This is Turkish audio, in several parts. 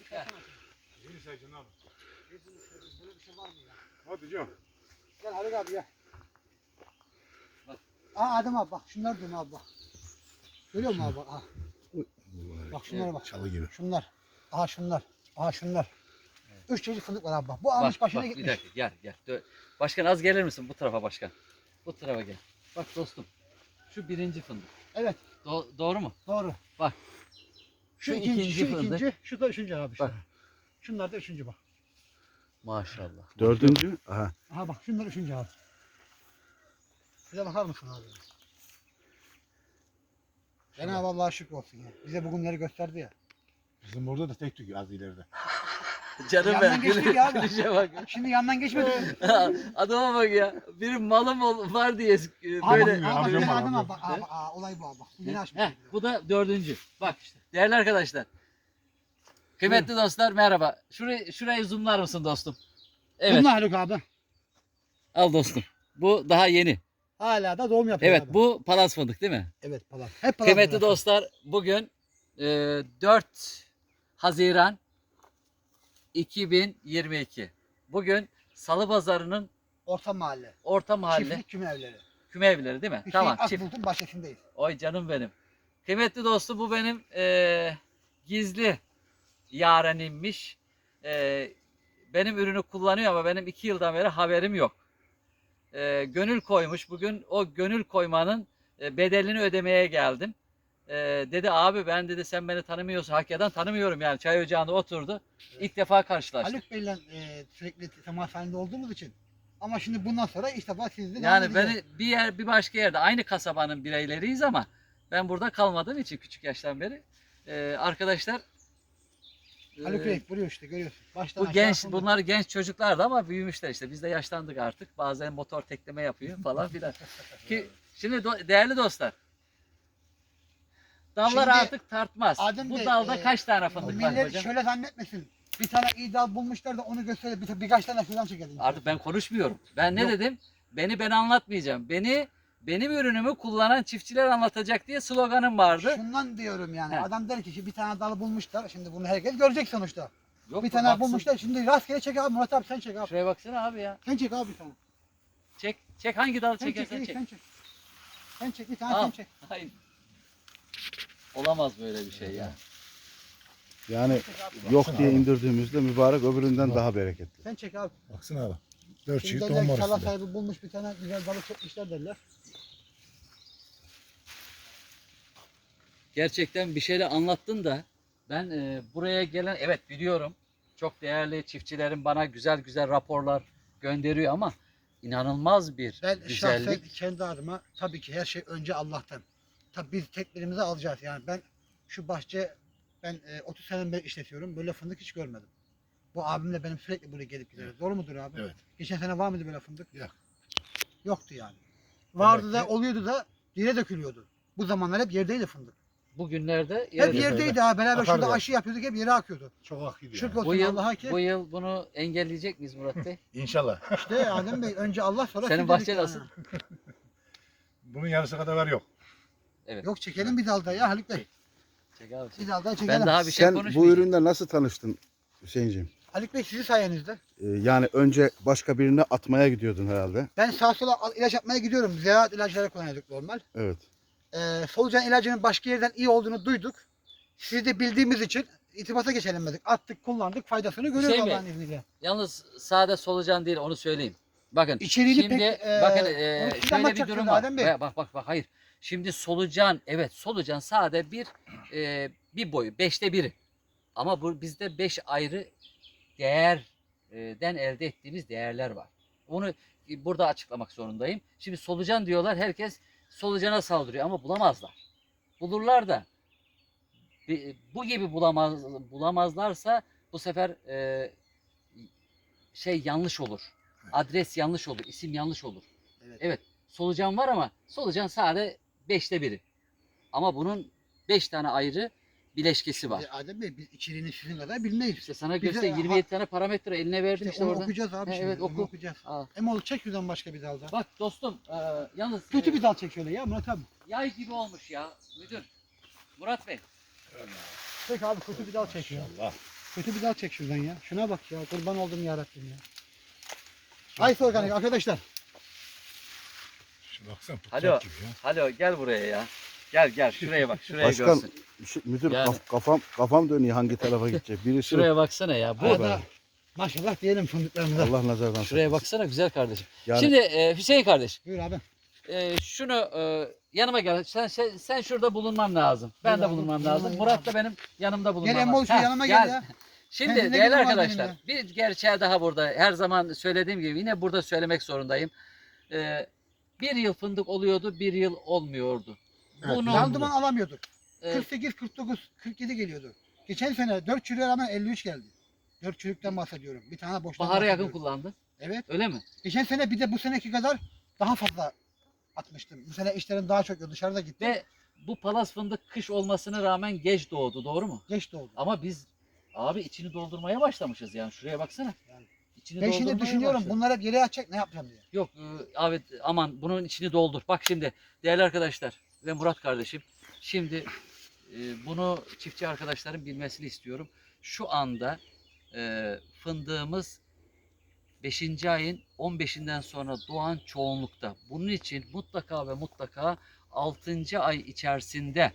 bir şey yapsana. Yeni sayacaksın abi. Böyle bir şey var mı ya? Hadi canım. Gel Haluk abi gel. Bak. Aa Adem abi bak şunlar diyorum abi bak. Görüyor musun abi bak. Aha. Bak şunlara bak. Çalı gibi. Şunlar. Aha şunlar. Aha şunlar. Üç çeşit fındık var abi bak. Bu almış Bak, başına bak, bir gitmiş. dakika gel gel. Dö- Başkan az gelir misin bu tarafa başkan? Bu tarafa gel. Bak dostum. Şu birinci fındık. Evet Do- doğru mu? doğru. Bak. Şu, Şu ikinci, ikinci şu fındık. ikinci, şu da üçüncü abi. Bak. Şunlar da üçüncü bak. Maşallah. Dördüncü. Aha. Aha bak şunlar üçüncü abi. Bize bakar mısın abi? Cenab-ı Allah'a şükür olsun ya. Bize bugünleri gösterdi ya. Bizim burada da tek tük az ileride. Canım Yandan benim. geçtik ya abi. gülüşe bak. Şimdi yandan geçmedik mi? Adama bak ya. Bir malım ol- var diye e, Aa, böyle. bak, aa, bak, abi, bak, aa, bak, aa, olay bu abi. Bak, bu yeni açmış. Heh, bu da dördüncü. Bak işte. Değerli arkadaşlar. Kıymetli dostlar merhaba. Şurayı, şurayı zoomlar mısın dostum? Evet. Bunlar Haluk abi. Al dostum. Bu daha yeni. Hala da doğum yapıyor Evet abi. bu palas fındık değil mi? Evet palas. Hep palas. Kıymetli dostlar bugün e, 4 Haziran 2022. Bugün Salı Pazarı'nın Orta mahalle. orta mahalle Çiftlik küme evleri. küme evleri değil mi? Hüseyin tamam. Akbulut'un bahçesindeyiz. Oy canım benim. Kıymetli dostum bu benim e, gizli yarenimmiş. E, benim ürünü kullanıyor ama benim iki yıldan beri haberim yok. E, gönül koymuş. Bugün o gönül koymanın e, bedelini ödemeye geldim. E, dedi abi ben dedi sen beni tanımıyorsun. Hakikaten tanımıyorum yani. Çay ocağında oturdu. İlk defa karşılaştık. Haluk Bey'le e, sürekli temas halinde olduğumuz için. Ama şimdi bundan sonra ilk defa sizle Yani beni bir yer bir başka yerde aynı kasabanın bireyleriyiz ama ben burada kalmadığım için küçük yaştan beri e, arkadaşlar e, Haluk Bey vuruyor işte görüyorsun. Baştan bu genç fındık. bunlar genç çocuklardı ama büyümüşler işte biz de yaşlandık artık bazen motor tekleme yapıyor falan filan ki şimdi do- değerli dostlar dallar Şimdi artık tartmaz Adem bu Bey, dalda e, kaç tane fındık var Millet hocam şöyle zannetmesin. Bir tane iyi dal bulmuşlar da onu gösterip bir, birkaç tane filan çekelim. artık ben konuşmuyorum ben ne Yok. dedim beni ben anlatmayacağım beni benim ürünümü kullanan çiftçiler anlatacak diye sloganım vardı. Şundan diyorum yani. He. Adam der ki "Şimdi bir tane dal bulmuşlar. Şimdi bunu herkes görecek sonuçta. Yok bir tane Baksın. bulmuşlar. Şimdi rastgele çek abi. Murat abi sen çek abi. Şuraya baksana abi ya. Sen çek abi bir tane. Çek. Çek hangi dalı Sen çek, çekersen çek. sen çek. Sen çek bir tane Al. sen çek. Hayır. Olamaz böyle bir şey ya. Yani yok diye indirdiğimizde mübarek öbüründen daha bereketli. Sen çek abi. Baksana abi. Dört Şimdi çeşit derler tohum ki var tarla üstünde. sahibi bulmuş bir tane güzel dalı çekmişler derler. Gerçekten bir şeyle anlattın da ben e, buraya gelen evet biliyorum çok değerli çiftçilerin bana güzel güzel raporlar gönderiyor ama inanılmaz bir Ben güzellik. şahsen kendi adıma tabii ki her şey önce Allah'tan. Tabii biz teklerimizi alacağız yani. Ben şu bahçe ben e, 30 seneden beri işletiyorum. Böyle fındık hiç görmedim. Bu abimle benim sürekli buraya gelip gideriz. Doğru mudur abi? Evet. Geçen sene var mıydı böyle fındık? Yok. Yoktu yani. Vardı Demek da ki- oluyordu da yere dökülüyordu. Bu zamanlar hep yerdeydi fındık. Bugünlerde Hep yerdeydi ha. Beraber Akardı şurada yani. aşı yapıyorduk hep yere akıyordu. Çok gidiyor. Şükür yani. bu olsun yıl Allah'a ki. bu yıl bunu engelleyecek miyiz Murat Bey? İnşallah. İşte Adem Bey önce Allah sonra Senin siz bahçe dedik yani. nasıl? Bunun yarısı kadar var yok. Yok çekelim bir dalda ya Haluk Bey. Çek abi. Bir dalda çekelim. Ben daha bir şey Sen bu konuşmayacağım. ürünle nasıl tanıştın Hüseyin'ciğim? Haluk Bey sizin sayenizde. Ee, yani önce başka birine atmaya gidiyordun herhalde. Ben sağa sola al- ilaç yapmaya gidiyorum. Ziraat ilaçları kullanıyorduk normal. Evet. Ee, solucan ilacının başka yerden iyi olduğunu duyduk. Sizi de bildiğimiz için itibata geçelim dedik. Attık, kullandık, faydasını görüyoruz Hüseyin Bey. Allah'ın izniyle. Yalnız sade solucan değil onu söyleyeyim. Bakın İçeriğini şimdi pek, e, bakın onu e, siz şöyle bir anlatacaksınız durum var. Adem Bey. Bak bak bak hayır. Şimdi solucan evet solucan sade bir e, bir boyu beşte biri. Ama bu bizde beş ayrı değerden elde ettiğimiz değerler var. Onu burada açıklamak zorundayım. Şimdi solucan diyorlar herkes solucana saldırıyor ama bulamazlar. Bulurlar da bu gibi bulamaz bulamazlarsa bu sefer e, şey yanlış olur. Adres yanlış olur, isim yanlış olur. Evet. Evet, solucan var ama solucan sadece beşte biri. Ama bunun beş tane ayrı bileşkesi var. Adem Bey biz içeriğini sizin kadar bilmeyiz. İşte sana Bize- göster 27 tane parametre eline verdim İşte işte onu orada. okuyacağız abi He, şimdi. evet, onu oku. okuyacağız. Aa, Emol çek şuradan başka bir dalda. bak dostum, e, yalnız Kötü e, bir dal çek şöyle ya Murat abi. yay gibi olmuş ya müdür. Murat Bey, Çek abi kötü bir dal çek ya. Allah. Kötü bir daha çek şuradan ya. Şuna bak ya. Kurban oldum yarabbim ya. Aysa organik arkadaşlar. Şu baksana Hadi bıçak o. gibi ya. Hadi o, gel buraya ya. Gel gel şuraya bak şuraya Başkan görsün. şu- müdür Yani. kaf- kafam kafam dönüyor hangi tarafa gidecek. Birisi Şuraya baksana ya. Bu Arada maşallah diyelim fındıklarımıza. Allah nazardan şuraya saklasın. baksana güzel kardeşim. Yani Şimdi e, Hüseyin kardeş Buyur abi. e, şunu e, yanıma gel. Sen, sen sen şurada bulunman lazım. Ben Buyur de abi, bulunmam lazım. gel Murat da benim yanımda bulunman Gel lazım. Emmol şu Heh, yanıma gel ya. Şimdi Kendine değerli güven var arkadaşlar benim bir gerçeği daha burada her zaman söylediğim gibi yine burada söylemek zorundayım. Ee, bir yıl fındık oluyordu bir yıl olmuyordu. Evet, Bunu Randıman alamıyorduk. e, 48, 49, 47 geliyordu. Geçen sene 4 çürüğe rağmen 53 geldi. 4 çürükten bahsediyorum. Bir tane boştan bahara yakın bahsediyorum. kullandı. Evet. Öyle mi? Geçen sene bir de bu seneki kadar daha fazla atmıştım. Bu sene işlerim daha çok dışarıda gitti. Ve bu palas fındık kış olmasına rağmen geç doğdu doğru mu? Geç doğdu. Ama biz abi içini doldurmaya başlamışız yani şuraya baksana. Yani. İçini Ben şimdi doldurmaya düşünüyorum başladık. bunlara geri atacak ne yapacağım diye. Yok e, abi aman bunun içini doldur. Bak şimdi değerli arkadaşlar ve Murat kardeşim şimdi e, bunu çiftçi arkadaşların bilmesini istiyorum. Şu anda e, fındığımız 5. ayın 15'inden sonra doğan çoğunlukta. Bunun için mutlaka ve mutlaka 6. ay içerisinde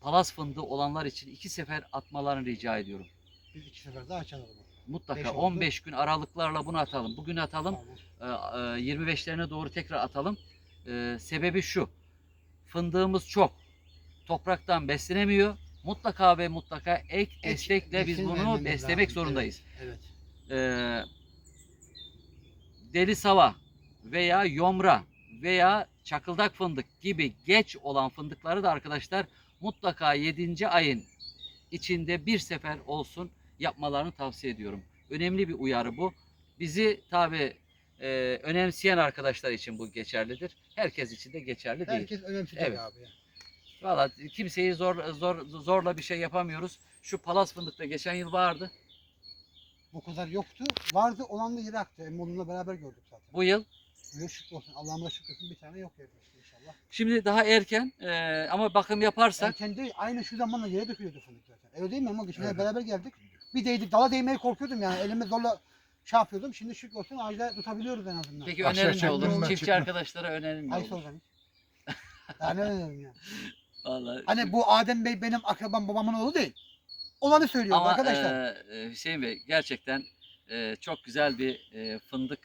palas fındığı olanlar için iki sefer atmalarını rica ediyorum. Biz iki sefer daha açalım. Mutlaka Beş oldu. 15 gün aralıklarla bunu atalım. Bugün atalım. Ee, e, 25'lerine doğru tekrar atalım. Ee, Sebebi şu. Fındığımız çok. Topraktan beslenemiyor. Mutlaka ve mutlaka ek destekle biz bunu beslemek zorundayız. Evet. Ee, deli sava veya yomra veya çakıldak fındık gibi geç olan fındıkları da arkadaşlar mutlaka 7. ayın içinde bir sefer olsun yapmalarını tavsiye ediyorum. Önemli bir uyarı bu. Bizi tabi önemseyen arkadaşlar için bu geçerlidir. Herkes için de geçerli değil. Herkes önemseyecek Evet. abi. Valla kimseyi zor, zor zorla bir şey yapamıyoruz. Şu palas fındıkta geçen yıl vardı. Bu kadar yoktu. Vardı olan da yeri aktı. Emmoğlu'nla beraber gördük zaten. Bu yıl Buyur şükür olsun. Allah'ıma şükür olsun. Bir tane yok yerde işte inşallah. Şimdi daha erken eee, ama bakım yaparsak Erken değil. Aynı şu zamanla yere dökülüyordu fındık zaten. Öyle değil mi Emmoğlu? Şimdi Evet. beraber geldik. Bir değdik. Dala değmeye korkuyordum yani. Elime zorla şey yapıyordum. Şimdi şükür olsun ağaçta tutabiliyoruz en azından. peki Aşağı önerin ne olur? mi? Çiftçi Çıkmaz. arkadaşlara önerin ne Aysa olur? Daha ne önerim ya. Vallahi Hani bu Adem Bey benim akrabam babamın oğlu değil. Olanı söylüyorum ama arkadaşlar. eee, Hüseyin Bey gerçekten eee, çok güzel bir eee, fındık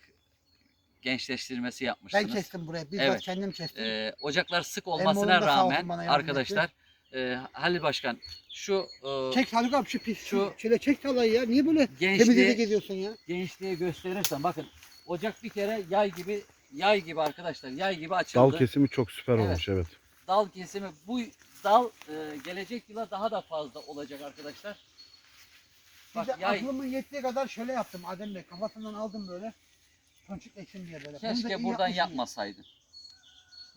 gençleştirmesi ben yapmışsınız. kestim buraya. Bizzat Evet. kendim kestim. Eee, ocaklar sık Emmoğlu olmasına da sağ olsun rağmen bana yardım arkadaşlar eee Halil Başkan şu eee, çek Haluk abi şu pis. şu- Şu, şöyle çek talayı ya. Niye böyle temizliğe gençliğe, geziyorsun ya? gençliğe gösterirsen bakın ocak bir kere yay gibi yay gibi arkadaşlar yay gibi açıldı. Dal kesimi çok süper Evet. olmuş evet. dal kesimi bu dal e, gelecek yıla daha da fazla olacak arkadaşlar. Bak yay aklımın yettiği kadar şöyle yaptım Adem Bey. Kafasından aldım böyle. Ponçikleşsin diye böyle. Bunu da keşke iyi buradan yapmışsın. yapmasaydın.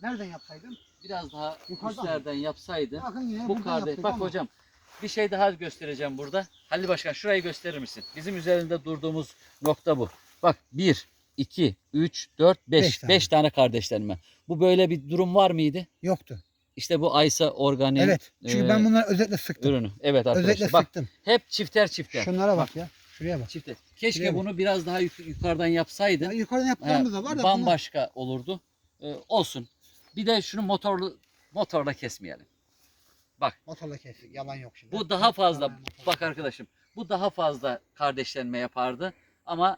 Nereden yapsaydım? Biraz daha Yukarıdan üstlerden. Bakın yine Bu buradan kardeş yaptık bak ama hocam bir şey daha göstereceğim burada. Halil Başkan şurayı gösterir misin? Bizim üzerinde durduğumuz nokta bu. Bak 1 2 3 4 5 Beş 5 tane. tane kardeşlerime. Bu böyle bir durum var mıydı? Yoktu. İşte bu Aysa organik Evet. Çünkü e, ben bunları özetle sıktım. ürünü. Evet arkadaşlar. Özetle Bak sıktım. hep çifter çifter. Şunlara bak ya. Şuraya bak. Çifter. Keşke Şuraya bak. bunu biraz daha yuk- yukarıdan yapsaydın. Ya yukarıdan yaptıklarımız da var da bunlar- bambaşka olurdu. Ee, olsun. Bir de şunu motorlu motorla kesmeyelim. motorla kestik. Yalan yok şimdi. Bu daha fazla. Motorla. Bak arkadaşım. Bu daha fazla kardeşlenme yapardı. Ama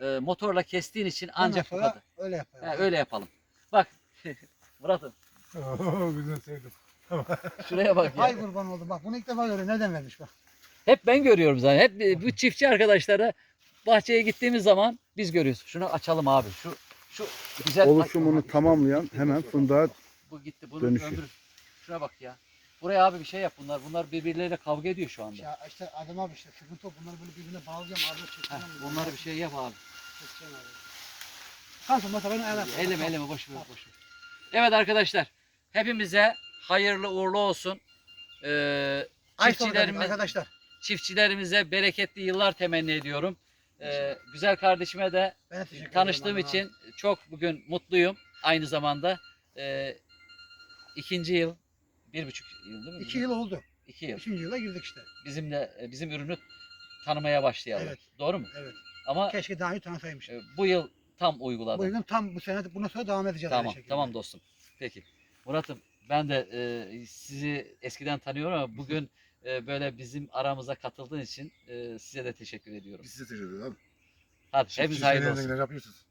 e, motorla kestiğin için ancak bu kadar. Öyle yapalım. He, öyle yapalım. Bak Murat'ım güzel sevdim. şuraya bak ya. Ay kurban oldu. Bak bunu ilk defa görüyorum. Neden vermiş bak. Hep ben görüyorum zaten. Hep bu çiftçi arkadaşlara bahçeye gittiğimiz zaman biz görüyoruz. Şunu açalım abi. Şu şu güzel Oluşumunu tamamlayan hemen fındığa Bu gitti. Bunu Dönüşüyor. ömrü- Şuna bak ya. Buraya abi bir şey yap bunlar. Bunlar birbirleriyle kavga ediyor şu anda. Ya işte Adem abi işte sıkıntı o. Bunları böyle birbirine bağlayacağım. Heh, çekeceğim. bunlara bir şey yap abi. Çekeceğim abi. Kanka mesela ben ayarlarım. Eleme eleme boş ver boş ver. Evet arkadaşlar. Hepimize hayırlı uğurlu olsun. Ee, çiftçilerimiz, arkadaşlar. çiftçilerimize bereketli yıllar temenni ediyorum. Ee, güzel kardeşime de tanıştığım Adem abi. için çok bugün mutluyum. Aynı zamanda e, ikinci yıl, bir buçuk yıl değil mi? İki yıl oldu. İki yıl. Üçüncü yıla girdik işte. Bizim de bizim ürünü tanımaya başlayalım. Evet. Doğru mu? Evet. Ama Keşke daha önce tanısaymışım. e, bu yıl tam uyguladım. Bu yüzden tam bu sene bundan sonra devam edeceğiz. Tamam, tamam dostum. Peki. Murat'ım ben de e, sizi eskiden tanıyorum ama bugün e, böyle bizim aramıza katıldığın için e, size de teşekkür ediyorum. Biz size teşekkür ederiz abi. Hadi hepiniz hayırlı olsun. yapıyorsunuz.